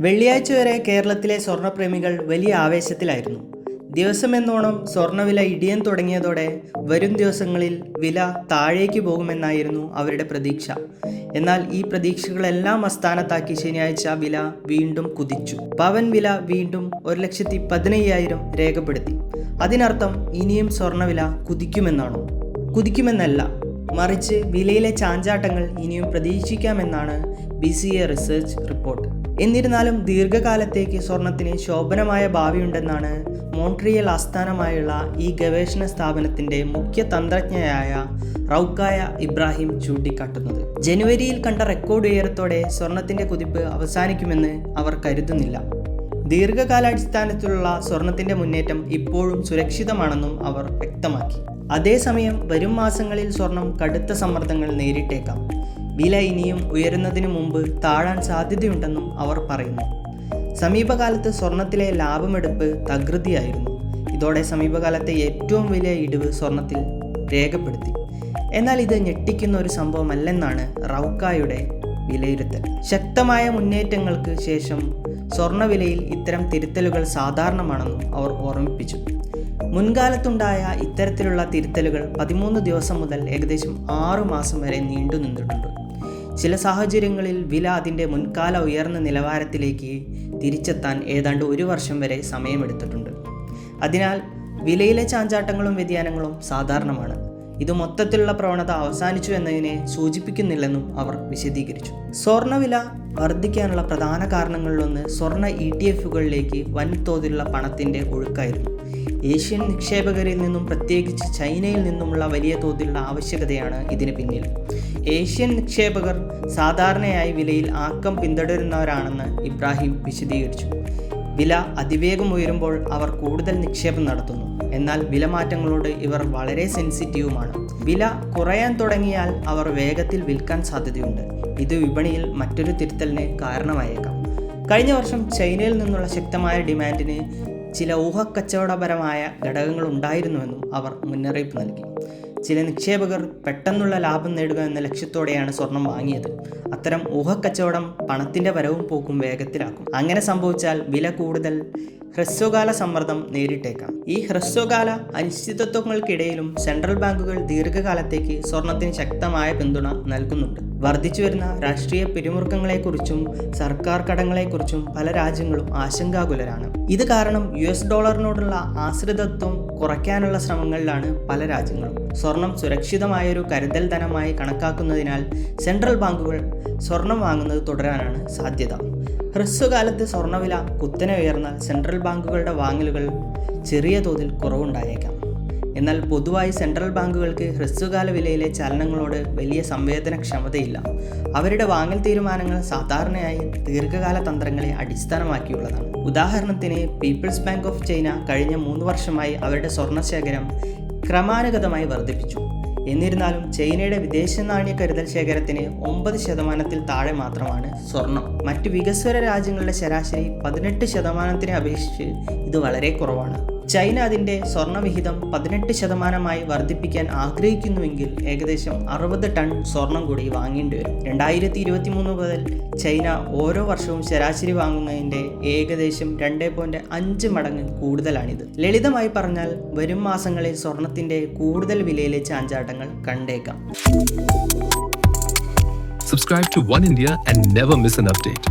വെള്ളിയാഴ്ച വരെ കേരളത്തിലെ സ്വർണപ്രേമികൾ വലിയ ആവേശത്തിലായിരുന്നു. ദിവസമെന്നോണം സ്വർണവില ഇടിയാൻ തുടങ്ങിയതോടെ വരും ദിവസങ്ങളിൽ വില താഴേക്ക് പോകുമെന്നായിരുന്നു അവരുടെ പ്രതീക്ഷ. എന്നാൽ ഈ പ്രതീക്ഷകളെല്ലാം അസ്ഥാനത്താക്കി ശനിയാഴ്ച വില വീണ്ടും കുതിച്ചു. പവൻ വില വീണ്ടും ഒരു ലക്ഷത്തി പതിനയ്യായിരം രേഖപ്പെടുത്തി. അതിനർത്ഥം ഇനിയും സ്വർണവില കുതിക്കുമെന്നാണോ? കുതിക്കുമെന്നല്ല. മറിച്ച് വിലയിലെ ചാഞ്ചാട്ടങ്ങൾ ഇനിയും പ്രതീക്ഷിക്കാമെന്നാണ് B C A research report. എന്നിരുന്നാലും ദീർഘകാലത്തേക്ക് സ്വർണത്തിന് ശോഭനമായ ഭാവിയുണ്ടെന്നാണ് മോൺട്രിയൽ ആസ്ഥാനമായുള്ള ഈ ഗവേഷണ സ്ഥാപനത്തിന്റെ മുഖ്യ തന്ത്രജ്ഞയായ റൌക്കായ ഇബ്രാഹിം ചൂണ്ടിക്കാട്ടുന്നത്. ജനുവരിയിൽ കണ്ട റെക്കോർഡ് ഉയരത്തോടെ സ്വർണത്തിന്റെ കുതിപ്പ് അവസാനിക്കുമെന്ന് അവർ കരുതുന്നില്ല. ദീർഘകാലാടിസ്ഥാനത്തിലുള്ള സ്വർണത്തിന്റെ മുന്നേറ്റം ഇപ്പോഴും സുരക്ഷിതമാണെന്നും അവർ വ്യക്തമാക്കി. അതേസമയം വരും മാസങ്ങളിൽ സ്വർണം കടുത്ത സമ്മർദ്ദങ്ങൾ നേരിട്ടേക്കാം. വില ഇനിയും ഉയരുന്നതിനു മുമ്പ് താഴാൻ സാധ്യതയുണ്ടെന്നും അവർ പറയുന്നു. സമീപകാലത്ത് സ്വർണത്തിലെ ലാഭമെടുപ്പ് തകൃതിയായിരുന്നു. ഇതോടെ സമീപകാലത്തെ ഏറ്റവും വലിയ ഇടിവ് സ്വർണത്തിൽ രേഖപ്പെടുത്തി. എന്നാൽ ഇത് ഞെട്ടിക്കുന്ന ഒരു സംഭവമല്ലെന്നാണ് റൗക്കായുടെ വിലയിരുത്തൽ. ശക്തമായ മുന്നേറ്റങ്ങൾക്ക് ശേഷം സ്വർണവിലയിൽ ഇത്തരം തിരുത്തലുകൾ സാധാരണമാണെന്നും അവർ ഓർമ്മിപ്പിച്ചു. മുൻകാലത്തുണ്ടായ ഇത്തരത്തിലുള്ള തിരുത്തലുകൾ പതിമൂന്ന് ദിവസം മുതൽ ഏകദേശം ആറു മാസം വരെ നീണ്ടു നിന്നിട്ടുണ്ട് ചില സാഹചര്യങ്ങളിൽ വില അതിന്റെ മുൻകാല ഉയർന്ന നിലവാരത്തിലേക്ക് തിരിച്ചെത്താൻ ഏതാണ്ട് ഒരു വർഷം വരെ സമയമെടുത്തിട്ടുണ്ട്. അതിനാൽ വിലയിലെ ചാഞ്ചാട്ടങ്ങളും വ്യതിയാനങ്ങളും സാധാരണമാണ്. ഇത് മൊത്തത്തിലുള്ള പ്രവണത അവസാനിച്ചു എന്നതിനെ സൂചിപ്പിക്കുന്നില്ലെന്നും അവർ വിശദീകരിച്ചു. സ്വർണവില വർദ്ധിക്കാനുള്ള പ്രധാന കാരണങ്ങളിലൊന്ന് സ്വർണ ഇ ടി എഫുകളിലേക്ക് വൻതോതിലുള്ള പണത്തിന്റെ ഒഴുക്കായിരുന്നു. ഏഷ്യൻ നിക്ഷേപകരിൽ നിന്നും പ്രത്യേകിച്ച് ചൈനയിൽ നിന്നുമുള്ള വലിയ തോതിലുള്ള ആവശ്യകതയാണ് ഇതിന് പിന്നിൽ. ഏഷ്യൻ നിക്ഷേപകർ സാധാരണയായി വിലയിൽ ആക്കം പിന്തുടരുന്നവരാണെന്ന് ഇബ്രാഹിം വിശദീകരിച്ചു. വില അതിവേഗം ഉയരുമ്പോൾ അവർ കൂടുതൽ നിക്ഷേപം നടത്തുന്നു. എന്നാൽ വില മാറ്റങ്ങളോട് ഇവർ വളരെ സെൻസിറ്റീവുമാണ്. വില കുറയാൻ തുടങ്ങിയാൽ അവർ വേഗത്തിൽ വിൽക്കാൻ സാധ്യതയുണ്ട്. ഇത് വിപണിയിൽ മറ്റൊരു തിരുത്തലിന് കാരണമായേക്കാം. കഴിഞ്ഞ വർഷം ചൈനയിൽ നിന്നുള്ള ശക്തമായ ഡിമാൻഡിന് ചില ഊഹക്കച്ചവടപരമായ ഘടകങ്ങൾ ഉണ്ടായിരുന്നുവെന്നും അവർ മുന്നറിയിപ്പ് നൽകി. ചില നിക്ഷേപകർ പെട്ടെന്നുള്ള ലാഭം നേടുക എന്ന ലക്ഷ്യത്തോടെയാണ് സ്വർണം വാങ്ങിയത്. അത്തരം ഊഹക്കച്ചവടം പണത്തിന്റെ വരവും പോക്കും വേഗത്തിലാക്കും. അങ്ങനെ സംഭവിച്ചാൽ വില കൂടുതൽ ഹ്രസ്വകാല സമ്മർദ്ദം നേരിട്ടേക്കാം. ഈ ഹ്രസ്വകാല അനിശ്ചിതത്വങ്ങൾക്കിടയിലും സെൻട്രൽ ബാങ്കുകൾ ദീർഘകാലത്തേക്ക് സ്വർണത്തിന് ശക്തമായ പിന്തുണ നൽകുന്നുണ്ട്. വർദ്ധിച്ചു വരുന്ന രാഷ്ട്രീയ പിരിമുറുക്കങ്ങളെക്കുറിച്ചും സർക്കാർ കടങ്ങളെക്കുറിച്ചും പല രാജ്യങ്ങളും ആശങ്കാകുലരാണ്. ഇത് കാരണം യു എസ് ഡോളറിനോടുള്ള ആശ്രിതത്വം കുറയ്ക്കാനുള്ള ശ്രമങ്ങളിലാണ് പല രാജ്യങ്ങളും. സ്വർണം സുരക്ഷിതമായൊരു കരുതൽ ധനമായി കണക്കാക്കുന്നതിനാൽ സെൻട്രൽ ബാങ്കുകൾ സ്വർണം വാങ്ങുന്നത് തുടരാനാണ് സാധ്യത. ഹ്രസ്വകാലത്ത് സ്വർണവില കുത്തനെ ഉയർന്നാൽ സെൻട്രൽ ബാങ്കുകളുടെ വാങ്ങലുകൾ ചെറിയ തോതിൽ കുറവുണ്ടായേക്കാം. എന്നാൽ പൊതുവായി സെൻട്രൽ ബാങ്കുകൾക്ക് ഹ്രസ്വകാല വിലയിലെ ചലനങ്ങളോട് വലിയ സംവേദനക്ഷമതയില്ല. അവരുടെ വാങ്ങൽ തീരുമാനങ്ങൾ സാധാരണയായി ദീർഘകാല തന്ത്രങ്ങളെ അടിസ്ഥാനമാക്കിയുള്ളതാണ്. ഉദാഹരണത്തിന് പീപ്പിൾസ് ബാങ്ക് ഓഫ് ചൈന കഴിഞ്ഞ മൂന്ന് വർഷമായി അവരുടെ സ്വർണശേഖരം ക്രമാനുഗതമായി വർദ്ധിപ്പിച്ചു. എന്നിരുന്നാലും ചൈനയുടെ വിദേശ നാണ്യ കരുതൽ ശേഖരത്തിന് ഒമ്പത് ശതമാനത്തിൽ താഴെ മാത്രമാണ് സ്വർണം. മറ്റ് വികസ്വര രാജ്യങ്ങളുടെ ശരാശരി പതിനെട്ട് ശതമാനത്തിനെ അപേക്ഷിച്ച് ഇത് വളരെ കുറവാണ്. ചൈന അതിന്റെ സ്വർണവിഹിതം പതിനെട്ട് ശതമാനമായി വർദ്ധിപ്പിക്കാൻ ആഗ്രഹിക്കുന്നുവെങ്കിൽ ഏകദേശം അറുപത് ടൺ സ്വർണം കൂടി വാങ്ങേണ്ടി വരും. രണ്ടായിരത്തി ഇരുപത്തി മൂന്ന് മുതൽ ചൈന ഓരോ വർഷവും ശരാശരി വാങ്ങുന്നതിന്റെ ഏകദേശം രണ്ട് പോയിന്റ് അഞ്ച് മടങ്ങ് കൂടുതലാണിത്. ലളിതമായി പറഞ്ഞാൽ വരും മാസങ്ങളിൽ സ്വർണത്തിന്റെ കൂടുതൽ വിലയിലെ ചാഞ്ചാട്ടങ്ങൾ കണ്ടേക്കാം. Subscribe to One India and never miss an update.